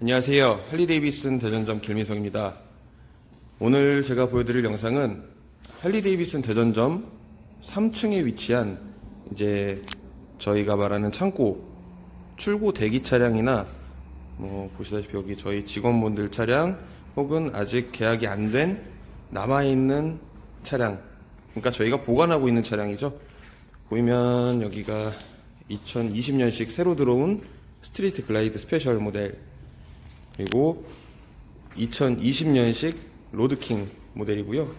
안녕하세요. 할리데이비슨 대전점 김미성입니다. 오늘 제가 보여드릴 영상은 할리데이비슨 대전점 3층에 위치한 이제 저희가 말하는 창고 출고 대기 차량이나 뭐 보시다시피 여기 저희 직원분들 차량 혹은 아직 계약이 안 된 남아있는 차량 그러니까 저희가 보관하고 있는 차량이죠. 보이면 여기가 2020년식 새로 들어온 스트리트 글라이드 스페셜 모델 그리고 2020년식 로드킹 모델이고요.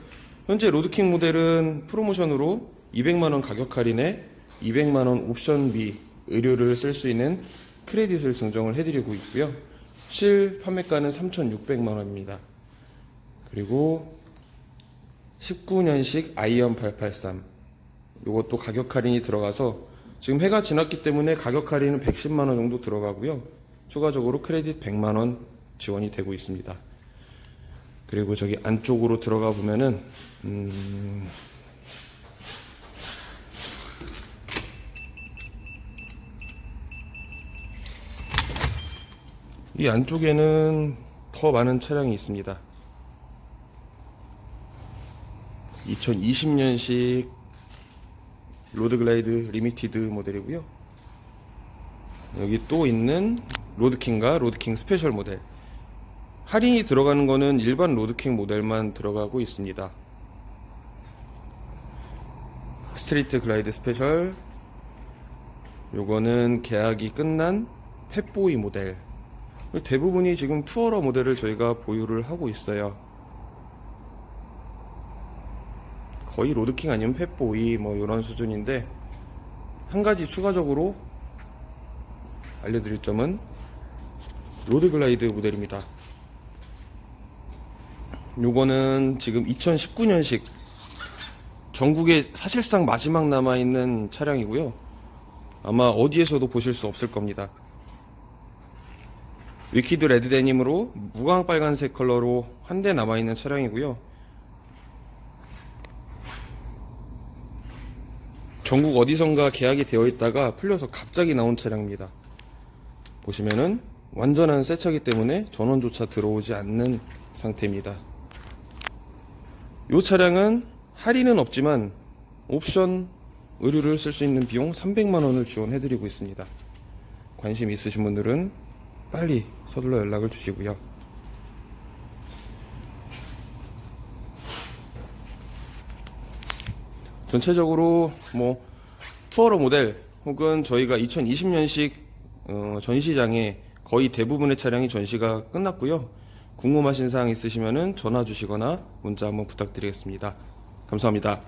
현재 로드킹 모델은 프로모션으로 200만원 가격 할인에 200만원 옵션비 의료를 쓸 수 있는 크레딧을 증정을 해드리고 있고요. 실 판매가는 3,600만원입니다. 그리고 19년식 아이언 883 이것도 가격 할인이 들어가서 지금 해가 지났기 때문에 가격 할인은 110만 원 정도 들어가고요. 추가적으로 크레딧 100만 원 지원이 되고 있습니다. 그리고 저기 안쪽으로 들어가 보면은 음, 이 안쪽에는 더 많은 차량이 있습니다. 2020년식 로드글라이드 리미티드 모델이고요. 여기 또 있는 로드킹과 로드킹 스페셜 모델. 할인이 들어가는 거는 일반 로드킹 모델만 들어가고 있습니다. 스트리트 글라이드 스페셜. 요거는 계약이 끝난 펫보이 모델. 대부분이 지금 투어러 모델을 저희가 보유를 하고 있어요. 거의 로드킹 아니면 펫보이 뭐 이런 수준인데 한 가지 추가적으로 알려드릴 점은 로드글라이드 모델입니다. 요거는 지금 2019년식 전국에 사실상 마지막 남아있는 차량이고요. 아마 어디에서도 보실 수 없을 겁니다. 위키드 레드 데님으로 무광 빨간색 컬러로 한 대 남아있는 차량이고요. 전국 어디선가 계약이 되어 있다가 풀려서 갑자기 나온 차량입니다. 보시면은 완전한 새 차기 때문에 전원조차 들어오지 않는 상태입니다. 이 차량은 할인은 없지만 옵션 의류를 쓸 수 있는 비용 300만원을 지원해 드리고 있습니다. 관심 있으신 분들은 빨리 서둘러 연락을 주시고요. 전체적으로 뭐 투어러 모델 혹은 저희가 2020년식 어, 전시장에 거의 대부분의 차량이 전시가 끝났고요. 궁금하신 사항 있으시면 전화 주시거나 문자 한번 부탁드리겠습니다. 감사합니다.